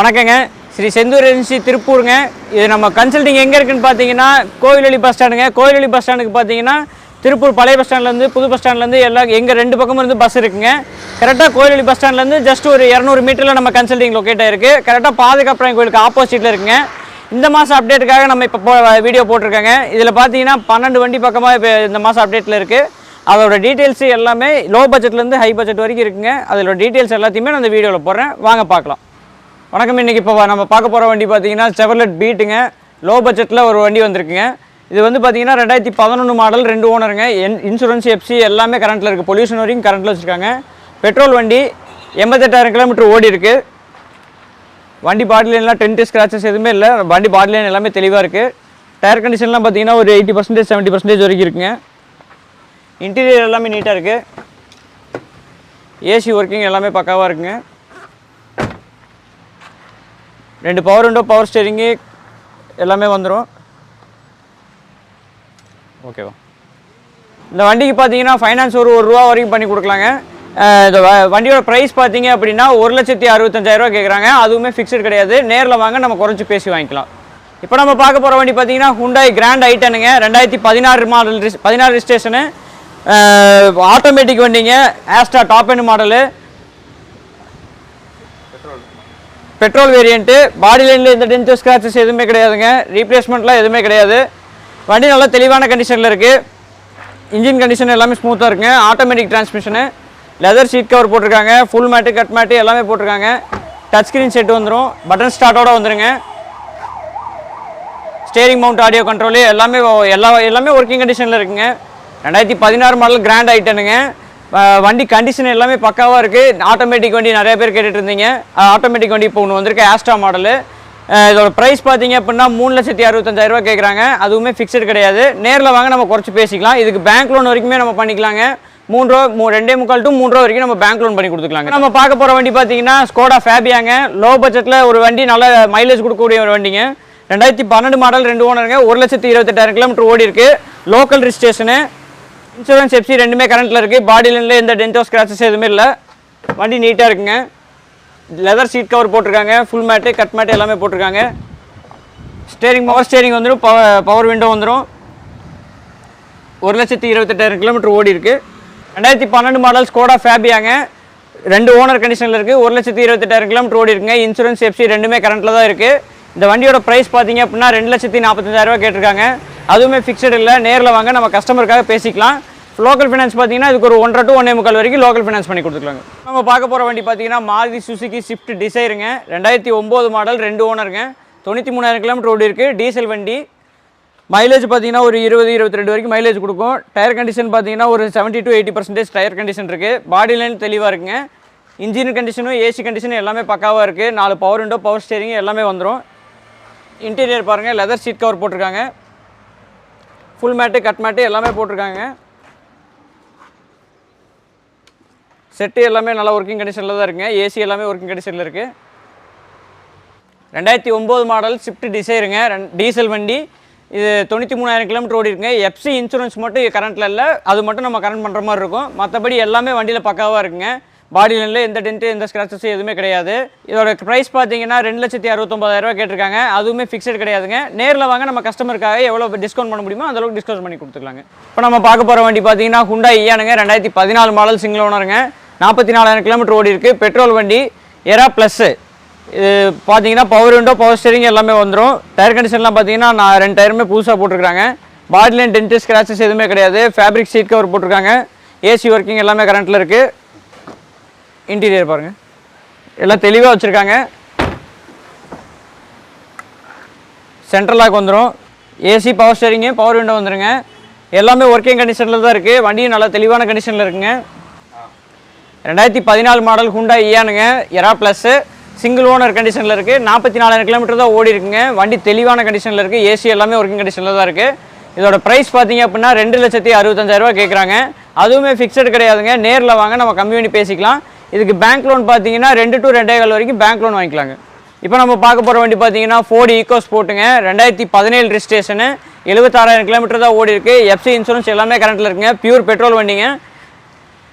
வணக்கங்க. ஸ்ரீ செந்தூர் ஏஜென்சி திருப்பூருங்க. இது நம்ம கன்சல்டிங் எங்கே இருக்குன்னு பார்த்தீங்கன்னா கோயிலொலி பஸ் ஸ்டாண்டுங்க கோயிலொலி பஸ் ஸ்டாண்டுக்கு பார்த்தீங்கன்னா திருப்பூர் பழைய பஸ் ஸ்டாண்ட்லேருந்து புது பஸ் ஸ்டாண்ட்லேருந்து எல்லா எங்கள் ரெண்டு பக்கமும் இருந்து பஸ் இருக்குங்க. கரெக்டாக கோயிலொலி பஸ் ஸ்டாண்ட்லேருந்து ஜஸ்ட் ஒரு இரநூறு மீட்டரில் நம்ம கன்சல்டிங் லொக்கேட் ஆயிருக்கு. கரெக்டாக பாதுகாப்புறம் கோயிலுக்கு ஆப்போசிட்டில் இருக்குங்க. இந்த மாதம் அப்டேட்டுக்காக நம்ம இப்போ வீடியோ போட்டிருக்கோங்க. இதில் பார்த்தீங்கன்னா பன்னெண்டு வண்டி பக்கமாக இப்போ இந்த மாதம் அப்டேட்டில் இருக்குது அதோட டீட்டெயில்ஸ் எல்லாமே லோ பட்ஜெட்லேருந்து ஹை பட்ஜெட் வரைக்கும் இருக்குங்க. அதோட டீட்டெயில்ஸ் எல்லாத்தையுமே நான் அந்த வீடியோவில் போடுறேன். வாங்க பார்க்கலாம் வணக்கம் இன்றைக்கி இப்போ நம்ம பார்க்க போகிற வண்டி பார்த்தீங்கன்னா செவர்லெட் பீட்டுங்க லோ பட்ஜெட்டில் ஒரு வண்டி வந்திருக்குங்க. இது வந்து பார்த்தீங்கன்னா ரெண்டாயிரத்தி பதினொன்று மாடல் ரெண்டு ஓனருங்க. என் இன்சூரன்ஸ் எஃப்சி எல்லாமே கரண்ட்டில் இருக்குது பொல்யூஷன் வரைக்கும் கரண்ட்டில் வச்சுருக்காங்க. பெட்ரோல் வண்டி எண்பத்தெட்டாயிரம் கிலோமீட்டர் ஓடி இருக்குது வண்டி பாடிலைன்லாம் டென்ட் ஸ்க்ராச்சஸ் எதுவுமே இல்லை. வண்டி பாடிலைன் எல்லாமே தெளிவாக இருக்குது டயர் கண்டிஷன்லாம் பார்த்தீங்கன்னா ஒரு எயிட்டி பர்சன்டேஜ் செவன்ட்டி பர்சன்டேஜ் வரைக்கும் இருக்குங்க. இன்டீரியர் எல்லாமே நீட்டாக இருக்குது ஏசி ஒர்க்கிங் எல்லாமே பக்காவாக இருக்குங்க. ரெண்டு பவர் விண்டோ பவர் ஸ்டேரிங்கு எல்லாமே வந்துடும் ஓகேவா இந்த வண்டிக்கு பார்த்தீங்கன்னா ஃபைனான்ஸ் ஒரு ஒரு ரூபா வரைக்கும் பண்ணி கொடுக்கலாங்க. இந்த வ- வண்டியோட ப்ரைஸ் பார்த்தீங்க அப்படின்னா ஒரு லட்சத்தி அறுபத்தஞ்சாயிரரூவா கேட்குறாங்க அதுவுமே ஃபிக்ஸ்டு கிடையாது. நேரில் வாங்க நம்ம குறைச்சி பேசி வாங்கிக்கலாம். இப்போ நம்ம பார்க்க போகிற வண்டி பார்த்தீங்கன்னா ஹுண்டாய் கிராண்ட் ஐட்டனுங்க ரெண்டாயிரத்தி பதினாறு மாடல் பதினாறு ரிஜிஸ்ட்ரேஷனு ஆட்டோமேட்டிக் வண்டிங்க. Asta top end model petrol variant body லைனில் எந்த டென்ட் ஸ்க்ராச்சஸ் எதுவுமே கிடையாதுங்க. ரீப்ளேஸ்மெண்ட்லாம் எதுவுமே கிடையாது. வண்டி நல்லா தெளிவான கண்டிஷனில் இருக்குது இன்ஜின் கண்டிஷன் எல்லாமே ஸ்மூத்தாக இருக்குங்க. Automatic transmission leather seat cover போட்டிருக்காங்க. ஃபுல் மேட்டு கட் மேட்டு எல்லாமே போட்டிருக்காங்க. டச் ஸ்க்ரீன் செட் வந்துடும் பட்டன் ஸ்டார்ட்டோட வந்துடுங்க ஸ்டேரிங் மவுண்ட் ஆடியோ கண்ட்ரோலு எல்லாமே எல்லா எல்லாமே ஒர்க்கிங் கண்டிஷனில் இருக்குங்க. ரெண்டாயிரத்தி பதினாறு மாடல் கிராண்ட் ஐட்டனுங்க வண்டி கண்டிஷன் எல்லாமே பக்காவாக இருக்குது ஆட்டோமேட்டிக் வண்டி நிறைய பேர் கேட்டுட்டு இருந்தீங்க ஆட்டோமேட்டிக் வண்டி இப்போ ஒன்று வந்திருக்கு ஆஸ்ட்ரா மாடலு இதோட ப்ரைஸ் பார்த்தீங்க அப்படின்னா மூணு லட்சத்தி அறுபத்தஞ்சாயிரரூவா கேட்குறாங்க அதுவுமே ஃபிக்ஸ்டு கிடையாது. நேரில் வாங்க நம்ம குறைச்சி பேசிக்கலாம். இதுக்கு பேங்க் லோன் வரைக்குமே நம்ம பண்ணிக்கலாங்க. மூணு ரூபா மூ ரெண்டே முக்கால் டு மூணு ரூபா வரைக்கும் நம்ம பேங்க் லோன் பண்ணி கொடுத்துக்கலாங்க. நம்ம பார்க்க போகிற வண்டி பார்த்தீங்கன்னா ஸ்கோடா ஃபேபியாங்க லோ பட்ஜெட்டில் ஒரு வண்டி நல்ல மைலேஜ் கொடுக்கக்கூடிய ஒரு வண்டிங்க. ரெண்டாயிரத்தி பன்னெண்டு மாடல் ரெண்டு ஓனருங்க ஒரு லட்சத்தி இருபத்தெட்டாயிரம் கிலோமீட்டர் ஓடி இருக்கு லோக்கல் ரிஜிஸ்ட்ரேஷனு இன்சூரன்ஸ் எஃப்சி ரெண்டுமே கரண்ட்டில் இருக்குது பாடி லைனில் எந்த டென்டோ ஸ்க்ராச்சஸ் எதுவுமே இல்லை. வண்டி நீட்டாக இருக்குங்க. லெதர் சீட் கவர் போட்டிருக்காங்க. ஃபுல் மேட்டு கட் மேட்டு எல்லாமே போட்டிருக்காங்க. ஸ்டேரிங் பவர் ஸ்டேரிங் வந்துடும் பவர் பவர் விண்டோ வந்துடும் ஒரு லட்சத்தி இருபத்தெட்டாயிரம் கிலோமீட்டர் ஓடி இருக்குது ரெண்டாயிரத்தி பன்னெண்டு மாடல் ஸ்கோடா ஃபேபியாங்க ரெண்டு ஓனர் கண்டிஷனில் இருக்குது ஒரு லட்சத்தி இருபத்தெட்டாயிரம் கிலோமீட்டர் ஓடி இருக்குங்க. இன்சூரன்ஸ் எஃப்சி ரெண்டுமே கரண்ட்டில் தான் இருக்குது இந்த வண்டியோட ப்ரைஸ் பார்த்தீங்க அப்படின்னா ரெண்டு லட்சத்தி நாற்பத்தஞ்சாயிரரூவா கேட்டிருக்காங்க. அதுவுமே ஃபிக்ஸட் இல்லை. நேரில் வாங்க நம்ம கஸ்டமருக்காக பேசிக்கலாம். லோக்கல் ஃபினான்ஸ் பார்த்தீங்கன்னா இதுக்கு ஒரு ஒன்றரை டு ஒன்றே முக்கால் வரைக்கும் லோக்கல் ஃபினான்ஸ் பண்ணி கொடுத்துக்கலாங்க. நம்ம பார்க்க போகிற வண்டி பார்த்தீங்கன்னா மாருதி சுசுகி ஸ்விஃப்ட் டிசைருங்க ரெண்டாயிரத்தி ஒம்பது மாடல் ரெண்டு ஓனருங்க தொண்ணூற்றி மூணாயிரம் கிலோமீட்டர் ஓடி இருக்குது டீசல் வண்டி. மைலேஜ் பார்த்தீங்கன்னா ஒரு இருபது இருபத்தி ரெண்டு வரைக்கும் மைலேஜ் கொடுக்கும். டயர் கண்டிஷன் பார்த்தீங்கன்னா ஒரு seventy to eighty percentage tyre condition இருக்குது பாடி லைன் தெளிவாக இருக்குங்க. இன்ஜின் கண்டிஷனும் ஏசி கண்டிஷனும் எல்லாமே பக்காவாக இருக்குது நாலு பவர் விண்டோ பவர் ஸ்டேரிங் எல்லாமே வந்துடும் இன்டீரியர் பாருங்கள் லெதர் சீட் கவர் போட்டிருக்காங்க. ஃபுல் மேட்டு கட் மேட்டு எல்லாமே போட்டிருக்காங்க. செட்டு எல்லாமே நல்லா ஒர்க்கிங் கண்டிஷனில் தான் இருக்குங்க. ஏசி எல்லாமே ஒர்க்கிங் கண்டிஷனில் இருக்குது ரெண்டாயிரத்தி ஒம்பது மாடல் ஸ்விஃப்ட் டிசைருங்க டீசல் வண்டி. இது தொண்ணூற்றி மூணாயிரம் கிலோமீட்டர் ஓடி இருக்குங்க. எஃப்சி இன்சூரன்ஸ் மட்டும் கரண்ட்டில் இல்லை. அது மட்டும் நம்ம கரண்ட் பண்ணுற மாதிரி இருக்கும். மற்றபடி எல்லாமே வண்டியில் பக்காவாக இருக்குங்க. பாடி லைனில் எந்த டென்ட்டு எந்த ஸ்க்ராச்சஸும் எதுவுமே கிடையாது. இதோட ப்ரைஸ் பார்த்தீங்கன்னா ரெண்டு லட்சத்தி அறுபத்தொம்பதாயிரரூவா கேட்டிருக்காங்க. அதுவுமே ஃபிக்ஸட் கிடையாதுங்க. நேரில் வாங்க நம்ம கஸ்டமருக்காக எவ்வளோ டிஸ்கவுண்ட் பண்ண முடியுமோ அந்த அளவுக்கு டிஸ்கவுண்ட் பண்ணி கொடுத்துக்கலாங்க. இப்போ நம்ம பார்க்க போகிற வண்டி பார்த்தீங்கன்னா ஹுண்டா ஐயானுங்க ரெண்டாயிரத்தி பதினாலு மாடல் சிங்கிள் ஓனருங்க நாற்பத்தி நாலாயிரம் கிலோமீட்டர் ஓடி இருக்குது பெட்ரோல் வண்டி எரா ப்ளஸ்ஸு இது பார்த்தீங்கன்னா பவர் விண்டோ பவர் ஸ்டேரிங் எல்லாமே வந்துடும் டயர் கண்டிஷன்லாம் பார்த்தீங்கன்னா நான் ரெண்டு டயருமே புதுசாக போட்டிருக்காங்க. பாடி டென்ட்டு ஸ்க்ராச்சஸ் எதுவுமே கிடையாது. ஃபேப்ரிக் சீட் கவர் போட்டிருக்காங்க. ஏசி ஒர்க்கிங் எல்லாமே கரண்ட்டில் இருக்குது இன்டீரியர் பாருங்கள் எல்லாம் தெளிவாக வச்சுருக்காங்க. சென்ட்ரல் லாக் வந்துடும் AC power steering power window வந்துடுங்க எல்லாமே ஒர்க்கிங் கண்டிஷனில் தான் இருக்குது வண்டியும் நல்லா தெளிவான கண்டிஷனில் இருக்குங்க. ரெண்டாயிரத்தி பதினாலு மாடல் ஹுண்டா இயானுங்க எரா ப்ளஸ்ஸு சிங்கிள் ஓனர் கண்டிஷனில் இருக்குது நாற்பத்தி நாலாயிரம் கிலோமீட்டர் தான் ஓடி இருக்குங்க. வண்டி தெளிவான கண்டிஷனில் இருக்குது ஏசி எல்லாமே ஒர்க்கிங் கண்டிஷனில் தான் இருக்குது இதோட ப்ரைஸ் பார்த்தீங்க அப்படின்னா ரெண்டு லட்சத்தி அறுபத்தஞ்சாயிரரூவா கேட்குறாங்க அதுவுமே ஃபிக்ஸட் கிடையாதுங்க. நேரில் வாங்க நம்ம கம்மி பண்ணி பேசிக்கலாம். இதுக்கு பேங்க் லோன் பார்த்தீங்கன்னா ரெண்டு டு ரெண்டே கால் வரைக்கும் பேங்க் லோன் வாங்கிக்கலாங்க. இப்போ நம்ம பார்க்க போகிற வண்டி பார்த்தீங்கன்னா ஃபோர்டு ஈக்கோஸ் போட்டுங்க ரெண்டாயிரத்தி பதினேழு ரிஜிஸ்ட்ரேஷனு எழுபத்தாறாயிரம் கிலோமீட்டர் தான் ஓடி இருக்குது எஃப்சி இன்சூரன்ஸ் எல்லாமே கரண்ட்டில் இருக்குங்க. பியூர் பெட்ரோல் வண்டிங்க.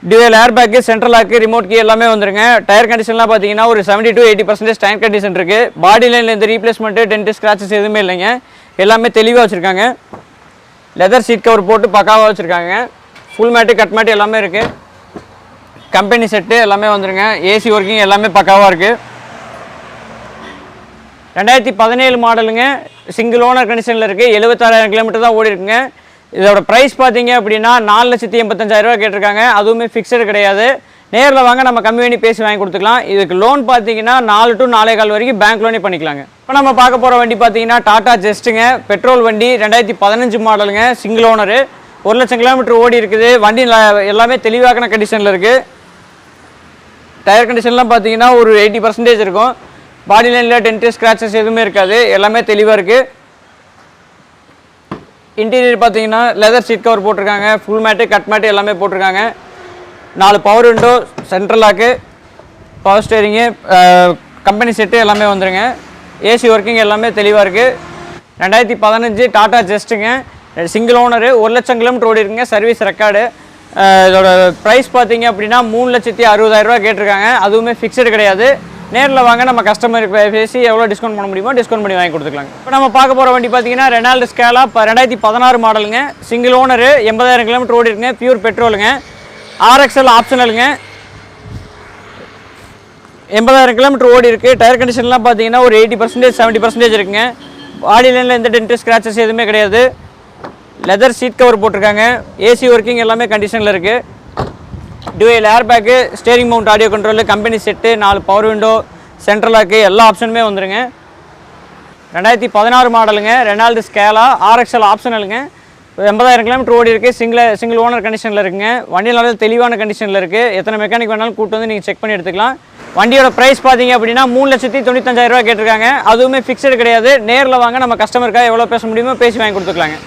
Dual air bag central lock remote key எல்லாமே வந்துருங்க. டயர் கண்டிஷன்லாம் பார்த்தீங்கன்னா ஒரு 70 to eighty percentage tyre condition இருக்குது பாடி லைனில் இந்த ரீப்ளேஸ்மெண்ட்டு டென்ட் ஸ்க்ராச்சஸ் எதுவுமே இல்லைங்க. எல்லாமே தெளிவாக வச்சுருக்காங்க. லெதர் சீட் கவர் போட்டு பக்காவாக வச்சுருக்காங்க. ஃபுல் மேட்டு கட் மேட்டு எல்லாமே இருக்குது கம்பெனி செட்டு எல்லாமே வந்துருங்க. ஏசி ஒர்க்கிங் எல்லாமே பக்காவாக இருக்குது ரெண்டாயிரத்தி பதினேழு மாடலுங்க. சிங்கிள் ஓனர் கண்டிஷனில் இருக்குது எழுபத்தாறாயிரம் கிலோமீட்டர் தான் ஓடி இருக்குங்க. இதோட ப்ரைஸ் பார்த்தீங்க அப்படின்னா நாலு லட்சத்தி எண்பத்தஞ்சாயிரம் கேட்டிருக்காங்க. அதுவுமே ஃபிக்ஸடு கிடையாது. நேரில் வாங்க நம்ம கம்மி பண்ணி பேசி வாங்கி கொடுத்துக்கலாம். இதுக்கு லோன் பார்த்தீங்கன்னா நாலு டு நாலே கால் வரைக்கும் பேங்க் லோனே பண்ணிக்கலாங்க. இப்போ நம்ம பார்க்க போகிற வண்டி பார்த்தீங்கன்னா டாடா ஜெஸ்ட்டுங்க பெட்ரோல் வண்டி ரெண்டாயிரத்தி பதினஞ்சு மாடலுங்க. சிங்கிள் ஓனரு ஒரு லட்சம் கிலோமீட்டர் ஓடி இருக்குது. வண்டி எல்லாமே தெளிவாக்கின கண்டிஷனில் இருக்குது டயர் கண்டிஷன்லாம் பார்த்தீங்கன்னா ஒரு எயிட்டி பர்சன்டேஜ் இருக்கும். பாடி லைனில் டென்ட்டு ஸ்க்ராச்சஸ் எதுவுமே இருக்காது. எல்லாமே தெளிவாக இருக்குது இன்டீரியர் பார்த்தீங்கன்னா லெதர் சீட் கவர் போட்டிருக்காங்க. ஃபுல் மேட்டு கட் மேட்டு எல்லாமே போட்டிருக்காங்க. நாலு power window central lock power steering company set எல்லாமே வந்துருங்க. ஏசி ஒர்க்கிங் எல்லாமே தெளிவாக இருக்குது ரெண்டாயிரத்தி பதினஞ்சு டாடா ஜெஸ்ட்டுங்க சிங்கிள் ஓனரு ஒரு லட்சம் கிலோமீட்டர் ஓடி இருக்குங்க சர்வீஸ் ரெக்கார்டு இதோட ப்ரைஸ் பார்த்தீங்க அப்படின்னா மூணு லட்சத்தி அறுபதாயிரரூவா கேட்டிருக்காங்க. அதுவுமே ஃபிக்ஸடு கிடையாது. நேரில் வாங்க நம்ம கஸ்டமர் பேசி எவ்வளோ டிஸ்கவுண்ட் பண்ண முடியுமோ டிஸ்கவுண்ட் பண்ணி வாங்கி கொடுத்துக்கலாங்க. இப்போ நம்ம பார்க்க போகிற வண்டி பார்த்தீங்கன்னா ரெனால்டு ஸ்கேலா இப்போ ரெண்டாயிரத்தி பதினாறு மாடலுங்க சிங்கிள் ஓனரு எண்பதாயிரம் கிலோமீட்டர் ஓடி இருக்குங்க பியூர் பெட்ரோலுங்க ஆர்எக்ஸ்எல் ஆப்ஷனலுங்க எண்பதாயிரம் கிலோமீட்டர் ஓடி இருக்குது டயர் கண்டிஷன்லாம் பார்த்தீங்கன்னா ஒரு எயிட்டி பர்சன்டேஜ் செவன்ட்டி பர்சன்டேஜ் இருக்குங்க. பாடி லைனில் எந்த டென்ட் ஸ்க்ராச்சஸ் எதுவுமே கிடையாது. லெதர் சீட் கவர் போட்டிருக்காங்க. ஏசி ஒர்க்கிங் எல்லாமே கண்டிஷனில் இருக்குது dual air bag steering mount audio control company set நாலு பவர் விண்டோ சென்ட்ரல் லாக்கு எல்லா ஆப்ஷனுமே வந்துருங்க. ரெண்டாயிரத்தி பதினாறு மாடலுங்க. ரெனால்டு ஸ்கேலா ஆர்எக்ஸ்எல் ஆப்ஷனலுங்க எண்பதாயிரம் கிலோமீட்டர் ஓடி இருக்குது சிங்கிள் சிங்கிள் ஓனர் கண்டிஷனில் இருக்குங்க. வண்டி தெளிவான கண்டிஷனில் இருக்குது எத்தனை மெக்கானிக் வேணாலும் கூட்டு வந்து நீங்கள் செக் பண்ணி எடுத்துக்கலாம். வண்டியோட ப்ரைஸ் பார்த்தீங்க அப்படின்னா மூணு லட்சத்தி தொண்ணூத்தஞ்சாயிரரூவா கேட்டிருக்காங்க. அதுவுமே ஃபிக்ஸடு கிடையாது. நேரில் வாங்க நம்ம கஸ்டமருக்காக எவ்வளோ பேச முடியுமோ பேசி வாங்கி கொடுத்துக்கலாங்க.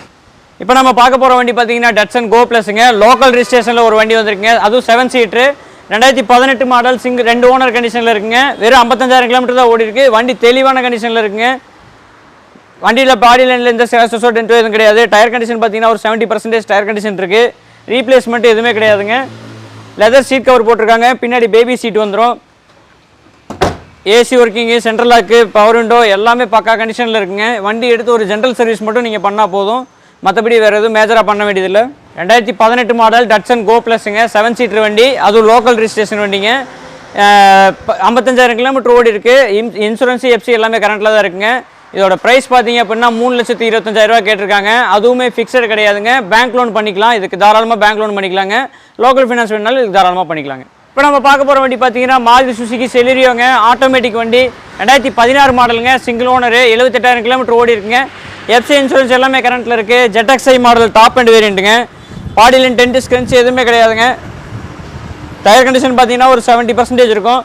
இப்போ நம்ம பார்க்க போகிற வண்டி பார்த்தீங்கன்னா டட்சன் கோ ப்ளஸுங்க லோக்கல் ரிஜிஸ்ட்ரேஷனில் ஒரு வண்டி வந்திருக்குங்க. அதுவும் செவன் சீட்ரு ரெண்டாயிரத்தி பதினெட்டு மாடல் சிங்கிள் ரெண்டு ஓனர் கண்டிஷனில் இருக்குங்க. வெறும் ஐம்பத்தஞ்சாயிரம் கிலோமீட்டர் தான் ஓடி இருக்கு. வண்டி தெளிவான கண்டிஷனில் இருக்குங்க. வண்டியில் பாடி லைனில் எந்த சேசஸோ டென்ட்டோ எதுவும் கிடையாது. டயர் கண்டிஷன் பார்த்தீங்கன்னா ஒரு செவன்ட்டி பர்சன்டேஜ் டயர் கண்டிஷன் இருக்குது ரீப்ளேஸ்மெண்ட் எதுவுமே கிடையாதுங்க. லெதர் சீட் கவர் போட்டிருக்காங்க. பின்னாடி பேபி சீட் வந்துடும் AC working central lock power window எல்லாமே பக்கா கண்டிஷனில் இருக்குங்க. வண்டி எடுத்து ஒரு ஜென்ரல் சர்வீஸ் மட்டும் நீங்கள் பண்ணால் போதும். மற்றபடி வேறு எதுவும் மேஜராக பண்ண வேண்டியதில்லை. ரெண்டாயிரத்தி பதினெட்டு மாடல் டட்சன் கோ ப்ளஸுங்க செவன் சீட்டர் வண்டி அதுவும் லோக்கல் ரிஜிஸ்ட்ரேஷன் வண்டிங்க. ஐம்பத்தஞ்சாயிரம் கிலோமீட்டர் ஓடி இருக்குது இன் இன்சூரன்ஸு எஃப்சி எல்லாமே கரண்ட்டில் தான் இருக்குங்க. இதோட ப்ரைஸ் பார்த்தீங்க அப்படின்னா மூணு லட்சத்தி இருபத்தஞ்சாயிரரூவா கேட்டிருக்காங்க. அதுவுமே ஃபிக்ஸடு கிடையாதுங்க. பேங்க் லோன் பண்ணிக்கலாம். இதுக்கு தாராளமாக பேங்க் லோன் பண்ணிக்கலாங்க. லோக்கல் ஃபைனான்ஸ் வேணாலும் இதுக்கு தாராளமாக பண்ணிக்கலாங்க. இப்போ நம்ம பார்க்க போகிற வண்டி பார்த்தீங்கன்னா மாருதி சுசுகி செலிரியோங்க ஆட்டோமேட்டிக் வண்டி. ரெண்டாயிரத்தி பதினாறு மாடலுங்க சிங்கிள் ஓனரு எழுபத்தெட்டாயிரம் கிலோமீட்டர் ஓடி இருக்குங்க. எஃப்சி இன்சூரன்ஸ் எல்லாமே கரண்ட்டில் இருக்குது ஜெட்எக்ஸ்ஐ மாடல் டாப் அண்ட் வேரியண்ட்டுங்க பாடியில் டென்ட் ஸ்க்ரன்ச் எதுவுமே கிடையாதுங்க. டயர் கண்டிஷன் பார்த்தீங்கன்னா ஒரு செவன்ட்டி பர்சன்டேஜ் இருக்கும்.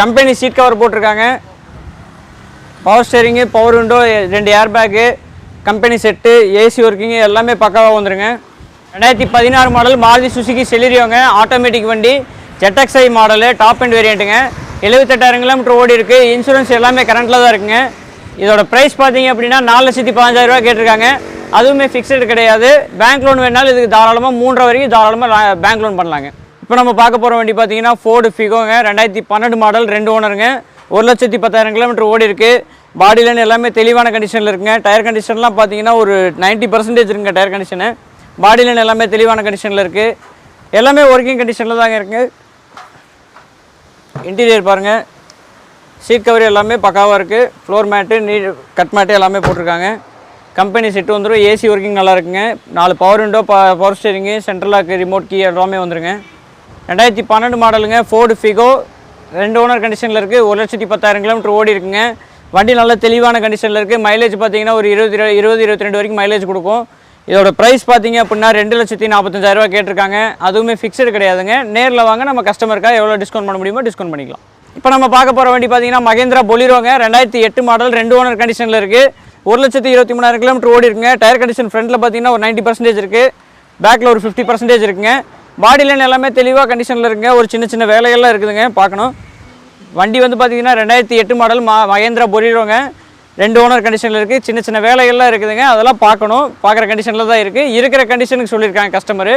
கம்பெனி சீட் கவர் போட்டிருக்காங்க. பவர் ஸ்டேரிங்கு பவர் விண்டோ ரெண்டு air bag company set AC working எல்லாமே பக்காவாக வந்துருங்க. ரெண்டாயிரத்தி பதினாறு மாடல் மாருதி சுசுகி செலிரியோங்க ஆட்டோமேட்டிக் வண்டி. ஜெட்எக்ஸ்ஐ மாடலு டாப் அண்ட் வேரியண்ட்டுங்க எழுபத்தெட்டாயிரம் கிலோமீட்டர் ஓடி இருக்கு. இன்சூரன்ஸ் எல்லாமே கரண்ட்டில் தான் இருக்குங்க. இதோட ப்ரைஸ் பார்த்தீங்க அப்படின்னா நாலு லட்சத்தி பதினஞ்சாயிரம் ரூபாய் கேட்டிருக்காங்க. அதுவுமே ஃபிக்ஸடு கிடையாது. பேங்க் லோன் வேணாலும் இதுக்கு தாராளமாக மூன்றரை வரைக்கும் தாராளமாக பேங்க் லோன் பண்ணலாங்க. இப்போ நம்ம பார்க்க போகிற வண்டி பார்த்தீங்கன்னா ஃபோர்டு ஃபிகோங்க ரெண்டாயிரத்தி பன்னெண்டு மாடல் ரெண்டு ஓனருங்க ஒரு லட்சத்தி பத்தாயிரம் கிலோமீட்டர் ஓடி இருக்கு. பாடி லைன் எல்லாமே தெளிவான கண்டிஷனில் இருக்குங்க. டயர் கண்டிஷன்லாம் பார்த்தீங்கன்னா ஒரு 90% பர்சன்டேஜ் இருக்குங்க டயர் கண்டிஷனு பாடி லைன் எல்லாமே தெளிவான கண்டிஷனில் இருக்குது எல்லாமே ஒர்க்கிங் கண்டிஷனில் தாங்க இருக்குது இன்டீரியர் பாருங்கள் சீட் கவர் எல்லாமே பக்காவாக இருக்குது ஃப்ளோர் மேட்டு நீ கட் மேட்டு எல்லாமே போட்டிருக்காங்க. கம்பெனி செட்டு வந்துடும் ஏசி ஒர்க்கிங் நல்லா இருக்குங்க. நாலு பவர் விண்டோ ப பவர் ஸ்டேரிங்கு சென்ட்ரலாக ரிமோட் கீ எல்லாமே வந்துருங்க. ரெண்டாயிரத்தி பன்னெண்டு மாடலுங்க. ஃபோர்டு ஃபிகோ ரெண்டு ஓனர் கண்டிஷனில் இருக்குது ஒரு லட்சத்தி பத்தாயிரம் கிலோமீட்டர் ஓடி இருக்குங்க. வண்டி நல்ல தெளிவான கண்டிஷனில் இருக்குது மைலேஜ் பார்த்தீங்கன்னா ஒரு இருபது இருபது இருபத்தி ரெண்டு வரைக்கும் மைலேஜ் கொடுக்கும். இதோட ப்ரைஸ் பார்த்தீங்க அப்படின்னா ரெண்டு லட்சத்தி நாற்பத்தஞ்சாயிரரூவா கேட்டிருக்காங்க. அதுவுமே ஃபிக்ஸ்டு கிடையாதுங்க. நேரில் வாங்க நம்ம கஸ்டமருக்காக எவ்வளோ டிஸ்கவுண்ட் பண்ண முடியுமோ டிஸ்கவுண்ட் பண்ணிக்கலாம். இப்போ நம்ம பார்க்க போகிற வண்டி பார்த்தீங்கன்னா மகேந்திரா பொலிரோங்க. ரெண்டாயிரத்தி எட்டு மாடல் ரெண்டு ஓனர் கண்டிஷனில் இருக்குது ஒரு லட்சத்தி இருபத்தி மூணாயிரம் கிலோமீட்டர் ஓடி இருக்குங்க. டயர் கண்டிஷன் ஃப்ரண்ட்டில் பார்த்தீங்கன்னா ஒரு 90% பர்சன்டேஜ் இருக்குது பேக்கில் ஒரு ஃபிஃப்டி பர்சன்டேஜ் இருக்குங்க. பாடி லைன் எல்லாமே தெளிவாக கண்டிஷனில் இருக்குங்க. ஒரு சின்ன சின்ன வேலைகள்லாம் இருக்குதுங்க. பார்க்கணும். வண்டி வந்து பார்த்தீங்கன்னா ரெண்டாயிரத்தி எட்டு மாடல் மா மகேந்திரா பொலிரோங்க. ரெண்டு ஓனர் கண்டிஷனில் இருக்குது சின்ன சின்ன வேலைகள்லாம் இருக்குதுங்க. அதெல்லாம் பார்க்கணும். பார்க்குற கண்டிஷனில் தான் இருக்குது இருக்கிற கண்டிஷனுக்கு சொல்லியிருக்காங்க கஸ்டமர்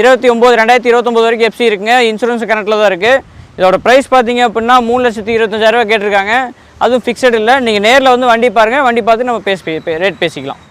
இருபத்தி ஒம்பது ரெண்டாயிரத்தி இருபத்தொம்போது வரைக்கும் எஃப்சி இருக்குங்க. இன்சூரன்ஸ் கரண்ட்டில் தான் இருக்குது இதோட ப்ரைஸ் பார்த்தீங்க அப்படின்னா மூணு லட்சத்தி இருபத்தஞ்சாயிரரூவா கேட்டிருக்காங்க. அதுவும் ஃபிக்ஸட் இல்லை. நீங்கள் நேரில் வந்து வண்டி பாருங்கள் வண்டி பார்த்து நம்ம பேசி ரேட் பேசிக்கலாம்.